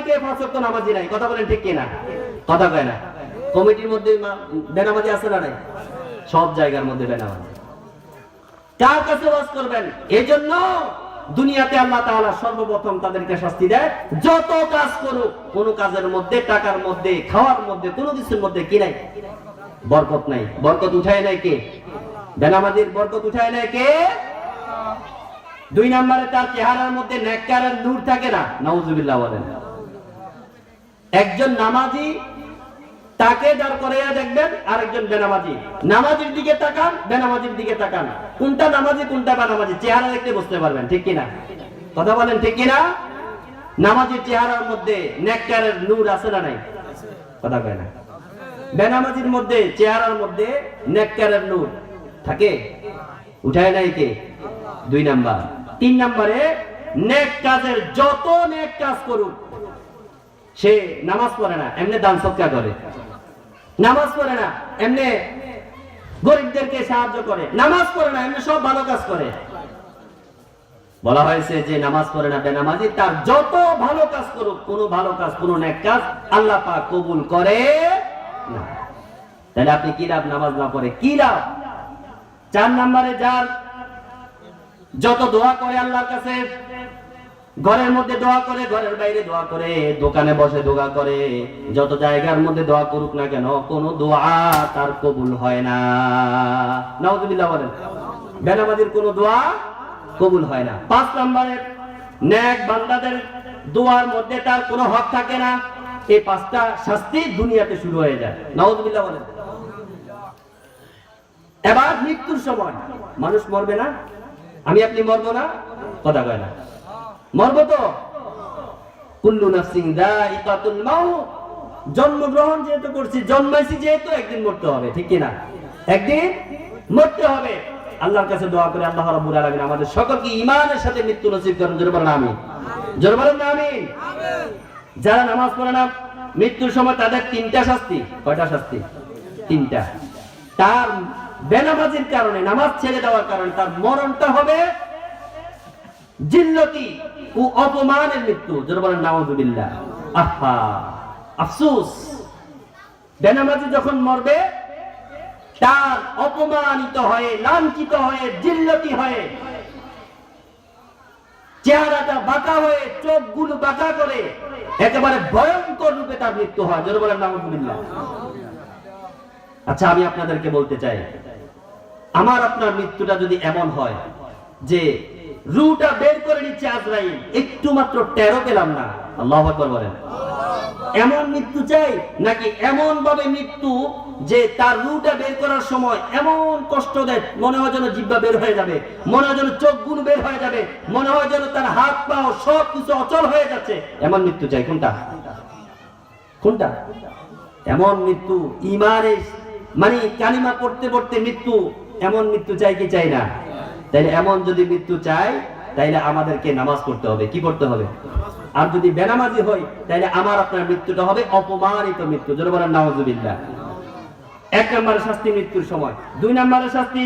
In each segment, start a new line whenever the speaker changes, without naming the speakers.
অনেকে নামাজি নাই, কথা বলেন ঠিক কিনা? কথা কয় না? কমিটির মধ্যে বেনামাজি আছে না নাই? সব জায়গার মধ্যে বেনামাজি। কার কাছে করবেন? দুনিয়াতে আল্লাহ সর্বপ্রথম তাদেরকে শাস্তি দেয়, যত কাজ করুক, কোন কাজের মধ্যে, টাকার মধ্যে, খাওয়ার মধ্যে, কোনো কিছুর মধ্যে কি নাই? বরকত নাই। বরকত উঠায় নাই কে? বেনামাজির বরকত উঠায় নাই কে? দুই নম্বরে তার চেহারার মধ্যে নেককারের নূর থাকে না? নাউজুবিল্লাহ বলেন। একজন নামাজি, তাকে দাঁড় করাইয়া দেখবেন আরেকজন বেনামাজি। নামাজির দিকে তাকান, বেনামাজির দিকে তাকান। কোনটা নামাজি, কোনটা বেনামাজি, চেহারা দেখতে বুঝতে পারবেন, ঠিক কিনা? কথা বলেন, ঠিক কিনা? নামাজির চেহারার মধ্যে নেককারের নূর আছে না নাই? কথা কয় না। বেনামাজির মধ্যে, চেহারার মধ্যে নেককারের নূর থাকে? উঠায় নাই কে? দুই নাম্বার। তিন নাম্বারে, নেক কাজের যত নেক কাজ করুক সে নামাজ পড়ে না, এমনি দান সৎকার করে। নামাজ পড়ে না, এমনি গরিবদেরকে সাহায্য করে। নামাজ পড়ে না, এমনি সব ভালো কাজ করে। বলা হয়েছে যে নামাজ পড়ে না বেনামাজি, তার যত ভালো কাজ করুক, কোনো ভালো কাজ, কোনো নেক কাজ আল্লাহ পাক কবুল করে না। তাহলে আপনি কি লাভ নামাজ না পড়ে? কি লাভ? চার নম্বরে যার যত দোয়া করে আল্লাহর কাছে ঘরের মধ্যে দোয়া করে, ঘরের বাইরে দোয়া করে, দোকানে বসে দোয়া করে। যত জায়গার মধ্যে দোয়া করুক না কেন, কোন দোয়া তার কবুল হয় না। বলেন, বেনামাজির কোন দোয়া কবুল হয় না। পাঁচ নম্বরে ন্যাক বান্দাদের দোয়ার মধ্যে তার কোনো হক থাকে না। এই পাঁচটা শাস্তি দুনিয়াতে শুরু হয়ে যায়। নাউজুবিল্লাহ বলেন, এবার মৃত্যুর সময়। মানুষ মরবে না। আমি আপনি মরবো না। কথা কয় না। তো? কুল্লু নাফসিং মাউত। জন্মগ্রহণ যেহেতু করছি, জন্মাইছি যেহেতু একদিন মরতে হবে, ঠিক কি না একদিন মরতে হবে। আল্লাহর কাছে দোয়া করে আল্লাহ রাব্বুল আলামিন আমাদের সকলকে ঈমানের সাথে মৃত্যু নসিব করেন। জোরে বলেন আমিন। জোরে বলেন আমিন। যারা নামাজ পড়ে না, মৃত্যুর সময় তাদের তিনটা শাস্তি। কয়টা শাস্তি? তিনটা। তার বেনামাজির কারণে, নামাজ ছেড়ে দেওয়ার কারণে তার মরণটা হবে জিল্লতি ও অপমানের মৃত্যু। যারা বলেন নামাজুবিল্লাহ আহা, আফসোস। বেনামাজি যখন মরবে, তার অপমানিত হয়ে, লাঞ্ছিত হয়ে জিল্লতি হয়ে, চেহারাটা বাঁকা হয়ে, চোখগুলো বাঁকা করে, একেবারে ভয়ঙ্কর রূপে তার মৃত্যু হয়। যারা বলেন নামাজুবিল্লাহ আচ্ছা আমি আপনাদেরকে বলতে চাই, আমার আপনার মৃত্যুটা যদি এমন হয় যে রুটা বের করে নিচ্ছে আজরাইল। একটু মাত্র টেরো পেলাম না। আল্লাহ বলেন। এমন মৃত্যু চাই নাকি এমন ভাবে মৃত্যু যে তার রুটা বের করার সময় এমন কষ্ট দেয়, মনে হয় যেন জিব্বা বের হয়ে যাবে, মনে হয় যেন চোখগুলো বের হয়ে যাবে, মনে হয় যেন তার হাত পা সব কিছু অচল হয়ে যাচ্ছে। এমন মৃত্যু চাই কোনটা? কোনটা? এমন মৃত্যু ইমানে মানে কালিমা পড়তে পড়তে মৃত্যু, এমন মৃত্যু চাই কি চাই না? তাইলে এমন যদি মৃত্যু চাই, তাইলে আমাদেরকে নামাজ পড়তে হবে। কি পড়তে হবে? আর যদি বেনামাজি হই তাইলে আমার আপনার মৃত্যুটা হবে অপমানিত মৃত্যু। যদি বলেন নামাজুবিল্লাহ এক নম্বরের শাস্তি মৃত্যুর সময়। দুই নম্বরের শাস্তি,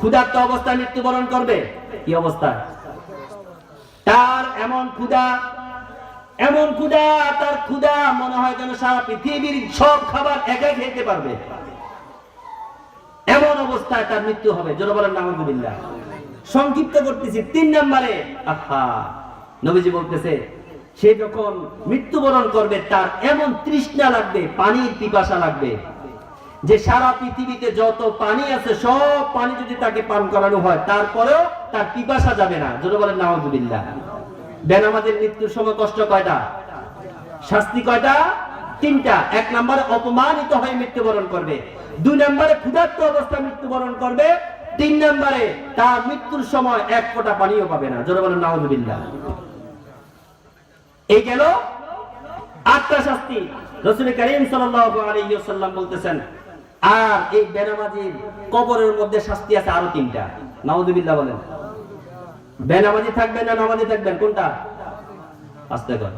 ক্ষুধার্ত অবস্থায় মৃত্যুবরণ করবে। কি অবস্থা? তার এমন ক্ষুধা এমন ক্ষুধা, তার ক্ষুধা মনে হয় যেন সারা পৃথিবীর সব খাবার একাই খেতে পারবে। এমন অবস্থায় তার মৃত্যু হবে। জোর বলেন নামাজুবিল্লাহ সংক্ষিপ্ত করতেছি, তিন নম্বরে। আহা, নবীজি বলতেছে, সে যখন মৃত্যুবরণ করবে, তার এমন তৃষ্ণা লাগবে, পানির পিপাসা লাগবে, যে সারা পৃথিবীতে যত পানি আছে, সব পানি যদি তাকে পান করানো হয়, তারপরেও তার পিপাসা যাবে না। জোর বলেন নামাজুবিল্লাহ বেনামাজের মৃত্যুর সময় কষ্ট কয়টা? শাস্তি কয়টা? তিনটা। এক নম্বরে অপমানিত হয়ে মৃত্যুবরণ করবে। দুই নম্বরে ক্ষুধার্ত অবস্থা মৃত্যুবরণ করবে। তিন নম্বরে, তার মৃত্যুর সময় এক ফোঁটা পানিও পাবে না। জোরে বলেন, নাউজুবিল্লাহ। এই গেল আটটা শাস্তি। রসুল করিম বলতেছেন, আর এই বেনামাজির কবরের মধ্যে শাস্তি আছে আরও তিনটা। বলেন। বেনামাজি থাকবেন না নামাজি থাকবেন? কোনটা? আস্তে কর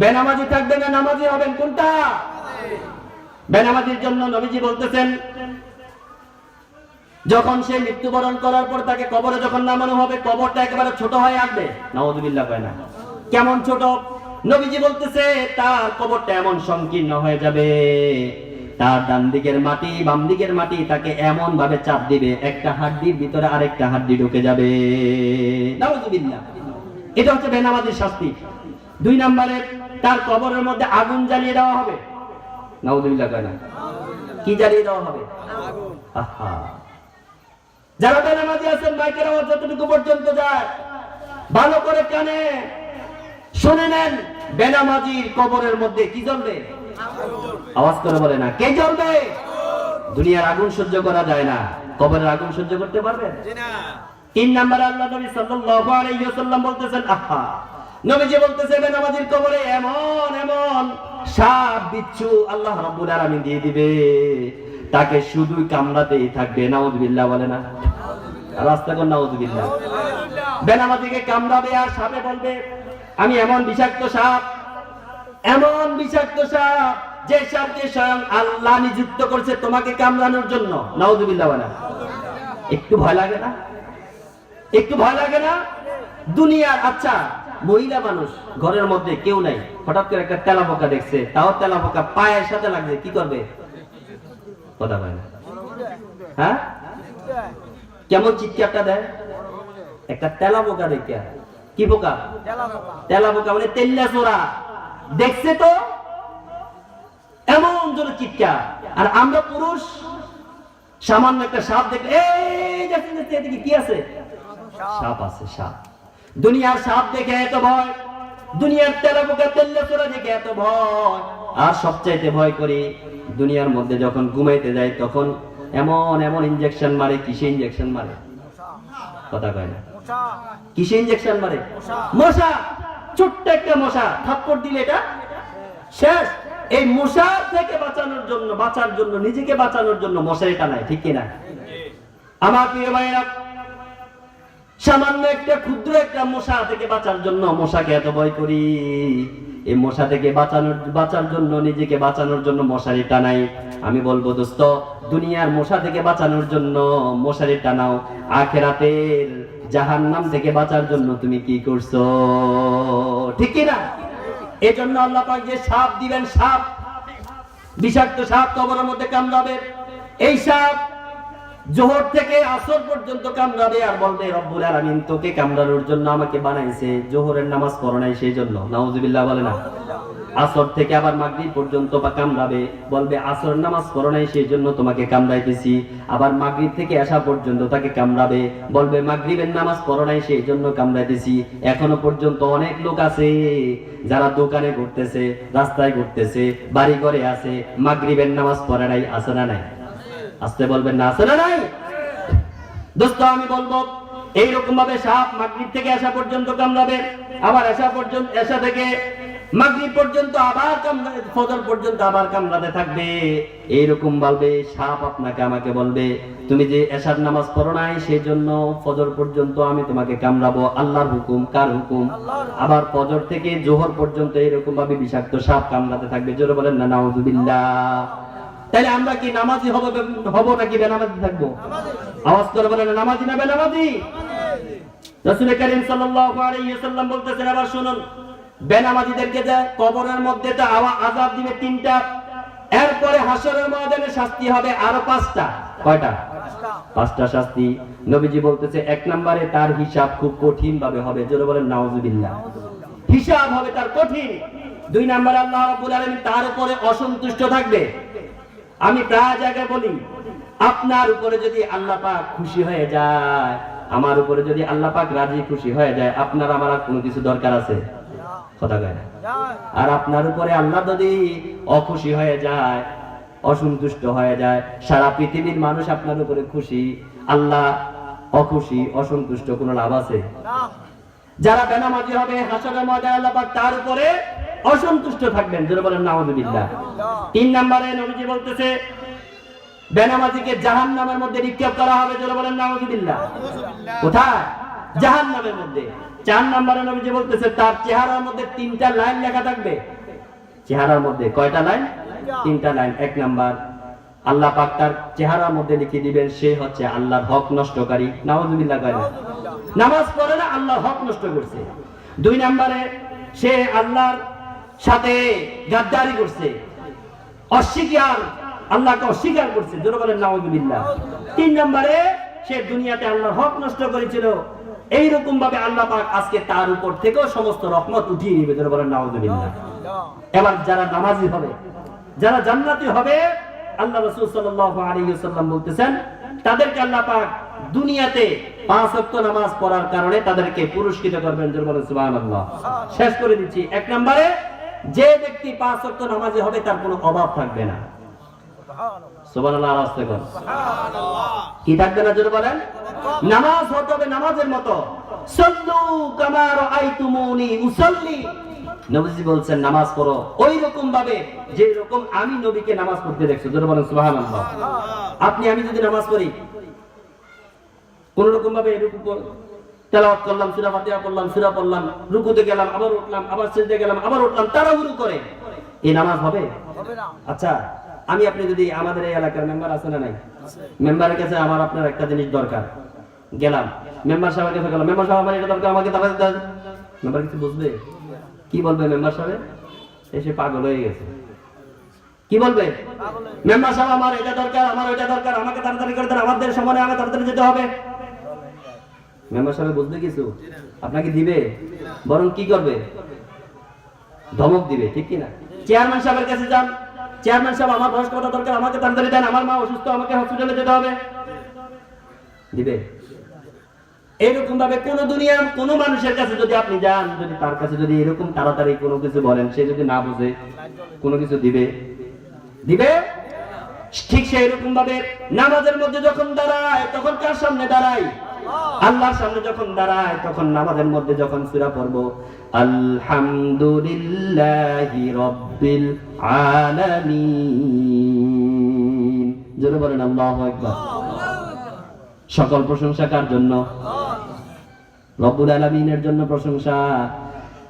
বেনামাজি থাকবেন না নামাজি হবেন? কোনটা? বেনামাজির জন্য নবীজি বলতেছেন যখন সে মৃত্যুবরণ করার পর তাকে কবরে যখন নামানো হবে, কবরটা একেবারে ছোট হয়ে আসবে নওয়াজুবিল্লাহ কয় না। কেমন ছোট? নবীজি বলতেছে, তার কবরটা এমন সংকীর্ণ হয়ে যাবে। তার ডান দিকের মাটি বাম দিকের মাটি তাকে এমন ভাবে চাপ দিবে, একটা হাড্ডির ভিতরে আরেকটা হাড্ডি ঢুকে যাবে। নাউজুবিল্লাহ। এটা হচ্ছে বেনামাজির শাস্তি। দুই নম্বরে, তার কবরের মধ্যে আগুন জ্বালিয়ে দেওয়া হবে। নাউজুবিল্লাহ কয় না। কি জ্বালিয়ে দেওয়া হবে? আহা। যারা বেনামাজি আছেন মাইকের আওয়াজ যতটুকু পর্যন্ত যায় ভালো করে কানে। শুনে নেন বেনামাজির কবরের মধ্যে কি জ্বলবে? আওয়াজ করে বলে না কে জ্বলবে? দুনিয়ার আগুন সহ্য করা যায় না। কবরের আগুন সহ্য করতে পারবেন? তিন নাম্বার আল্লাহ নবী সাল্লাল্লাহু আলাইহি ওয়াসাল্লাম বলতেছেন আহা। নবীজি বলতেছে বেনামাজির কবরে এমন এমন সাপ বিচ্ছু আল্লাহ রাব্বুল আলামিন দিয়ে দিবে। তাকে শুধুই কামড়াতেই থাকবে নাউজুবিল্লাহ বলে না। রাস্তা কোন নাউজুবিল্লাহ? বেনামাজিকে কামড়াবে আর সাপে বলবে আমি এমন বিষাক্ত সাপ এমন বিষাক্ত সাপ যে সাপকে স্বয়ং আল্লাহ নিযুক্ত করছে তোমাকে কামড়ানোর জন্য। নাউজুবিল্লাহ বলে না। একটু ভয় লাগে না? একটু ভয় লাগে না? দুনিয়ার আচ্ছা মহিলা মানুষ ঘরের মধ্যে কেউ নাই হঠাৎ করে একটা তেলা পোকা দেখছে তাও তেলা পোকা পায়ের সাথে লাগছে কি করবে? কথা না। হ্যাঁ? কেমন চিৎকারটা দেয়? একটা তেলা পোকা দেখে কি পোকা তেলা পোকা মানে তেল্লা চোরা। দেখছে তো? এমন জোরে চিৎকার। আর আমরা পুরুষ, সামান্য একটা সাপ দেখলে, এই এদিকে কি আছে? সাপ আছে, সাপ। দুনিয়ার সাপ দেখে এত ভয়, দুনিয়ার তেলা পোকা তেল্লা চোরা দেখে এত ভয়। আর সবচাইতে ভয় করি দুনিয়ার মধ্যে যখন ঘুমাইতে যায়, তখন এমন এমন ইনজেকশন মারে, কিসে ইনজেকশন মারে? কথা কয় না। কিসে ইনজেকশন মারে? মশা! ছোট্ট একটা মশা। থাপ্পড় দিলে এটা শেষ। এই মশা থেকে বাঁচানোর জন্য, বাঁচার জন্য, নিজেকে বাঁচানোর জন্য মশারি টানায় ঠিক কিনা? আমার প্রিয় ভাইরা সামান্য একটা ক্ষুদ্র একটা মশা থেকে বাঁচার জন্য মশাকে এত ভয় করি। এই মশা থেকে বাঁচানোর, বাঁচার জন্য, নিজেকে বাঁচানোর জন্য মশারি টানাই আমি বলব, দোস্ত, দুনিয়ার মশা থেকে বাঁচানোর জন্য মশারি টানাও আখেরাতের জাহান্নাম থেকে বাঁচার জন্য তুমি কি করছ? ঠিক না এই জন্য আল্লাহ পাক যে সাপ দিবেন, সাপ, বিষাক্ত সাপ কবরের মধ্যে কামড়াবে। এই সাপ জোহর থেকে আসর পর্যন্ত কামড়াবে আর বলবে রব্বুল আলামিন তোকে কামড়ানোর জন্য আমাকে বানাইছে। জোহরের নামাজ পড়ো নাই সেই জন্য নাউজুবিল্লাহ বলে না। আসর থেকে আবার মাগরিব পর্যন্ত বা কামড়াবে বলবে, আসর নামাজ পড়ো নাই সেই জন্য তোমাকে কামড়াইতেছি। আবার মাগরিব থেকে আসা পর্যন্ত তাকে কামড়াবে। বলবে, মাগরিবের নামাজ পড়ো নাই সেই জন্য কামড়াইতেছি। এখনও পর্যন্ত অনেক লোক আছে যারা দোকানে ঘুরতেছে, রাস্তায় ঘুরতেছে বাড়ি ঘরে আছে, মাগরিবের নামাজ পড়ে নাই আসে না নাই? আসতে বলবেন না, আসে না নাই? দোস্ত, আমি বলব, এইরকম ভাবে সাপ মাগরিব থেকে আসা পর্যন্ত কামড়াবে, আবার আসা পর্যন্ত, আসা থেকে মাগরিব পর্যন্ত আবার ফজর পর্যন্ত আবার কামড়াতে থাকবে। এইরকম বলবে, সাপ আপনাকে আমাকে বলবে, তুমি যে এশার নামাজ পড়ো নাই সেই জন্য ফজর পর্যন্ত আমি তোমাকে কামড়াবো। আল্লাহর হুকুম, কার হুকুম? আবার ফজর থেকে জোহর পর্যন্ত এরকম ভাবে বিষাক্ত সাপ কামড়াতে থাকবে। জোরে বলেন না, নাউজুবিল্লাহ। তাহলে আমরা কি নামাজি হব হব নাকি বেনামাজি থাকব? আওয়াজ করে বলেন, নামাজি না বেনামাজি? রাসূল করিম সাল্লাল্লাহু আলাইহি ওয়াসাল্লাম বলতেছেন আবার শুনুন। বেনামাজিদেরকে যে কবরের মধ্যে তো আওয়া আযাব দিবে তিনটা, এরপরে হাসরের ময়দানে শাস্তি হবে আরও পাঁচটা। কয়টা? পাঁচটা শাস্তি। নবীজি বলতেছে, এক নম্বরে তার হিসাব খুব কঠিন ভাবে হবে, জোরে বলেন, নাউজুবিল্লাহ। হিসাব হবে তার কঠিন। দুই নম্বরে আল্লাহ রাব্বুল আলামিন তার উপরে অসন্তুষ্ট থাকবে। আমি প্রায় জায়গায় বলি আপনার উপরে যদি আল্লাহ পাক খুশি হয়ে যায় আমার উপরে যদি আল্লাহ পাক রাজি খুশি হয়ে যায় আপনার আমার আর কোনো কিছু দরকার আছে? কথা কয় না? আর আপনার উপরে আল্লাহ যদি অখুশি হয়ে যায় অসন্তুষ্ট হয়ে যায় সারা পৃথিবীর মানুষ আপনার উপরে খুশি আল্লাহ অখুশি অসন্তুষ্ট কোনো লাভ আছে? যারা বেনামাজি হবে হাসরের ময়দানে আল্লাহ পাক তার উপরে অসন্তুষ্ট থাকবেন যেটা বলেন নাউজুবিল্লাহ। তিন নম্বরে নবীজি বলতেছে, বেনামাজিকে জাহান্নামের মধ্যে নিক্ষেপ করা হবে যেটা বলেন নাউজুবিল্লাহ। কোথায়? জাহান্নামের মধ্যে। চার নম্বরে নবীজি বলতেছে, তার চেহারার মধ্যে তিনটা লাইন লেখা থাকবে। চেহারার মধ্যে কয়টা লাইন? তিনটা লাইন। এক নাম্বার, আল্লাহ পাক তার চেহারার মধ্যে লিখে দিবেন, সে হচ্ছে আল্লাহর হক নষ্টকারী। নাউজুবিল্লাহ কয় নামাজ পড়ে না, আল্লাহর হক নষ্ট করছে। দুই নম্বরে, সে আল্লাহর সাথে গাদ্দারি করছে। অস্বীকার, আল্লাহকে অস্বীকার করছে। জোরে বলেন নাউজুবিল্লাহ তিন নম্বরে, সে দুনিয়াতে আল্লাহর হক নষ্ট করেছিল। এইরকম ভাবে আল্লাহ পাক আজকে তার উপর থেকেও সমস্ত রহমত উঠিয়ে নিবে জোরে বলেন নাউজুবিল্লাহ এবার যারা নামাজি হবে, যারা জান্নাতি হবে, আল্লাহ রাসূল সাল্লাল্লাহু আলাইহি ওয়াসাল্লাম বলতেছেন, তাদেরকে আল্লাহ পাক দুনিয়াতে পাঁচ ওয়াক্ত নামাজ পড়ার কারণে তাদেরকে পুরস্কৃত করবেন। সুবহানাল্লাহ। শেষ করে দিচ্ছি। এক নম্বরে যে ব্যক্তি পাঁচ ওয়াক্ত নামাজি হবে তার কোনো অভাব থাকবে না। সুবহানাল্লাহ আওয়াজ থেকে কি থাকবে না জোরে বলেন? নামাজ হতে হবে নামাজের মতো। সল্লু কামা রাআইতুমুনি উসাল্লি। নবীজি বলছেন নামাজ পড়ো ওই রকম ভাবে যে রকম আমি নবীকে নামাজ পড়তে দেখছ। জোরে বলেন সুবহানাল্লাহ। আপনি আমি যদি নামাজ পড়ি কোন রকম ভাবে এরকম তেলাওয়াত করলাম সূরা ফাতিহা পড়লাম সূরা পড়লাম রুকুতে গেলাম আবার উঠলাম আবার সিজদে গেলাম আবার উঠলাম তারা তাড়াহুড়ো করে। এই নামাজ হবে? আচ্ছা আমি আপনি যদি আমাদের এই এলাকার মেম্বার আছে না নাই? মেম্বারের কাছে আমার আপনার একটা জিনিস দরকার। গেলাম। মেম্বার সাহেবের কাছে গেলাম। মেম্বার সাহেব আমার এটা দরকার আমাকে তাহলে মেম্বার কিছু বুঝবে? কি বলবে মেম্বার সাহেব? এসে পাগল হয়ে গেছে। কি বলবে? মেম্বার সাহেব আমার এটা দরকার আমার ওইটা দরকার আমাকে তাড়াতাড়ি করে দেন আমাদের সময় আমাকে তাড়াতাড়ি যেতে হবে। মেম্বার সাহেব বুঝবে কিছু আপনাকে দিবে, বরং কি করবে? ধমক দিবে, ঠিক কি না চেয়ারম্যান সাহেবের কাছে যান। চেয়ারম্যান সাহেব, আমার বয়স কথা দরকার? আমাকে তাড়াতাড়ি দেন, আমার মা অসুস্থ, আমাকে হসপিটালে যেতে হবে। দিবে। এরকম ভাবে কোন দুনিয়ার কোন মানুষের কাছে যদি আপনি যান, যদি তার কাছে যদি এরকম তাড়াতাড়ি কোনো কিছু বলেন, সে যদি না বুঝে, কোনো কিছু দিবে? দিবে? ঠিক সেই রকম ভাবে নামাজের মধ্যে যখন দাঁড়ায়, তখন কার সামনে দাঁড়ায়? আল্লাহর সামনে যখন দাঁড়ায়, তখন নামাজের মধ্যে যখন সূরা পড়ব, আলহামদুলিল্লাহি রাব্বিল আলামিন। জোরে বলেন, আল্লাহু আকবার। সকল প্রশংসা কার জন্য? রব্বুল আলামিনের জন্য প্রশংসা।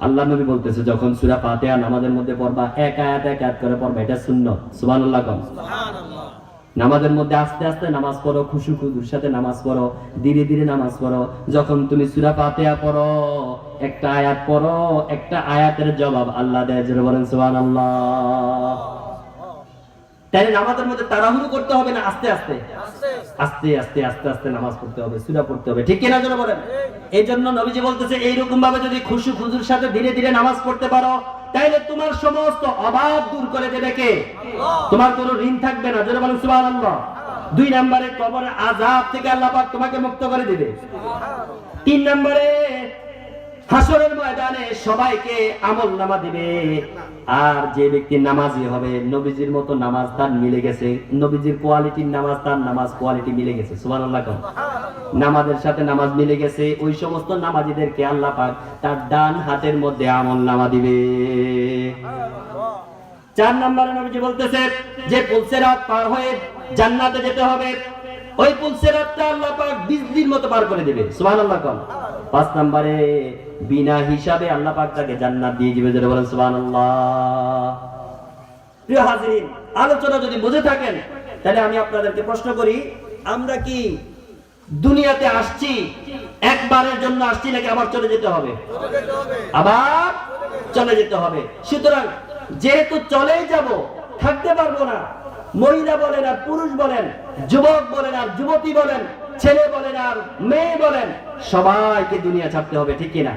আল্লাহ নবী বলতেছে, যখন সূরা ফাতিহা নামাজের মধ্যে পড়বা, এক আয়াত এক আয়াত করে পড়বা, এটা সুন্নাত। সুবহানাল্লাহ কোন। নামাজের মধ্যে আস্তে আস্তে নামাজ পড়ো খুশু খুশুর সাথে নামাজ পড়ো ধীরে ধীরে নামাজ পড়ো। যখন তুমি সূরা ফাতিহা পড়ো একটা আয়াত পড়ো একটা আয়াতের জবাব আল্লাহ দেয় জোরে বলেন সুবহানাল্লাহ। তাই নামাজের মধ্যে তাড়াহুড়ো করতে হবে না আস্তে আস্তে? আস্তে আস্তে। আস্তে আস্তে নামাজ পড়তে হবে সূরা পড়তে হবে। ঠিক কিনা বলেন? এই জন্য নবীজি বলতেছে এইরকম ভাবে যদি খুশু খুজুর সাথে ধীরে ধীরে নামাজ পড়তে পারো তাইলে তোমার সমস্ত অভাব দূর করে দেবে কে? তোমার কোনো ঋণ থাকবে না যেটা বলেন সুবাহ দুই নম্বরে কবরের আজাব থেকে আল্লাহ পাক তোমাকে মুক্ত করে দেবে। তিন নম্বরে হাসরের ময়দানে সবাইকে আমল নামা দিবে। আর যে ব্যক্তি নামাজি হবে, নবীজির মতো নামাজ তার মিলে গেছে, নবীজির কোয়ালিটির নামাজ তার নামাজ কোয়ালিটি মিলে গেছে, সুবহানাল্লাহ কোন। নামাজের সাথে নামাজ মিলে গেছে, ওই সমস্ত নামাজিদেরকে আল্লাহ পাক তার ডান হাতের মধ্যে আমল নামা দিবে। চার নম্বরে নবীজি বলতেছে, যে পুলসেরাত পার হয়ে জান্নাতে যেতে হবে ওই পুলসেরাতটা আল্লাহ পাক বিজলির মতো পার করে দিবে। সুবহানাল্লাহ কোন। পাঁচ নম্বরে বিনা হিসাবে আল্লাহ পাক তাকে জান্নাত দিয়ে দিবে যেটা বলেন সুবহানাল্লাহ। প্রিয় হাজিরিন, আলোচনা যদি বুঝে থাকেন, তাহলে আমি আপনাদেরকে প্রশ্ন করি, আমরা কি দুনিয়াতে আসছি, একবারের জন্য আসছি নাকি আবার চলে যেতে হবে? আবার চলে যেতে হবে। সুতরাং যেহেতু চলেই যাব, থাকতে পারব না। মহিলা বলেন আর পুরুষ বলেন, যুবক বলেন আর যুবতী বলেন, ছেলে বলেন আর মেয়ে বলেন, সবাইকে দুনিয়া ছাড়তে হবে, ঠিক কিনা?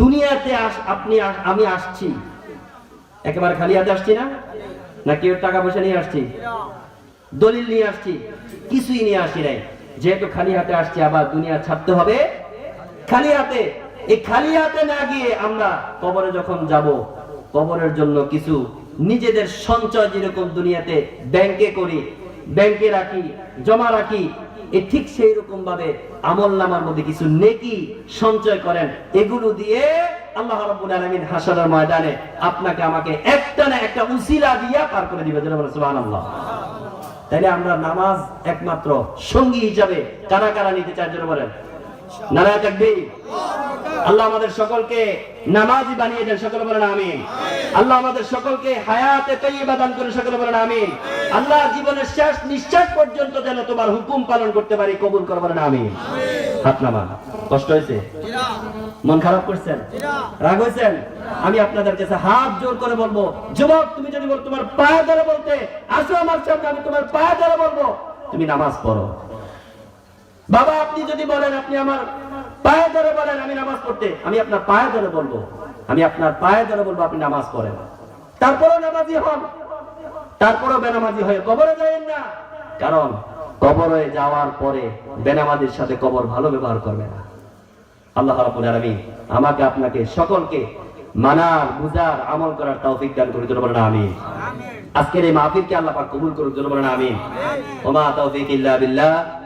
দুনিয়াতে আপনি আমি আসছি। একেবারে খালি হাতে আসছি না? না কেউ টাকা পয়সা নিয়ে আসছি? দলিল নিয়ে আসছি? কিছুই নিয়ে আসি নাই। যেহেতু খালি হাতে আসছি, আবার দুনিয়া ছাড়তে হবে। খালি হাতে। এই খালি হাতে না গিয়ে আমরা কবরে যখন যাব, কবরের জন্য কিছু নিজেদের সঞ্চয় যেরকম দুনিয়াতে ব্যাংকে করি, ব্যাংকে রাখি, জমা রাখি, এ ঠিক সেই রকম ভাবে আমল নামার মধ্যে কিছু নেকি সঞ্চয় করেন। এগুলো দিয়ে আল্লাহ রাব্বুল আলামিন ময়দানে আপনাকে আমাকে একটা না একটা উসিলা দিয়া পার করে দিবে। বলে সুবহানাল্লাহ। তাইলে আমরা নামাজ একমাত্র সঙ্গী হিসাবে কারা কারা নিতে চাই যেটা বলেন। নারায় তাকবীর। আল্লাহ আমাদের সকলকে নামাজি বানিয়ে দেন, সকলে বলেন আমিন। আল্লাহ আমাদের সকলকে হায়াতে তৈবা দান করে সকলে বলেন আমিন। আল্লাহ জীবনের শেষ নিঃশ্বাস পর্যন্ত যেন তোমার হুকুম পালন করতে পারি, কবুল করে বলেন আমিন। হাত নামান। কষ্ট হয়েছে? মন খারাপ করছেন? রাগ হয়েছেন? আমি আপনাদের কাছে হাত জোর করে বলব, যুবক, তুমি যদি বল তোমার পায়ে ধরে বলতে, আসো আমার সামনে, আমি তোমার পায়ে ধরে বলব, তুমি নামাজ পড়ো। বাবা আপনি যদি বলেন আপনি আমার পায়ে ধরে বলেন আমি নামাজ পড়তে আমি আপনার পায়ে ধরে বলব। আমি আপনার পায়ে ধরে বলব আপনি নামাজ পড়েন। তারপরেও নামাজি হন। তারপরেও বেনামাজি হয়ে কবরে যাবেন না। কারণ কবরে যাওয়ার পরে বেনামাজির সাথে কবর ভালো ব্যবহার করবে না। আল্লাহ রাব্বুল আলামিন আমাকে আপনাকে সকলকে মানার বুঝার আমল করার তৌফিক দান করে দিল বলেন আমিন। আজকের এই মাহফিলকে আল্লাহ পাক কবুল করে দিল বলেন আমিন। ওমা তৌফিক ইল্লা বিল্লাহ।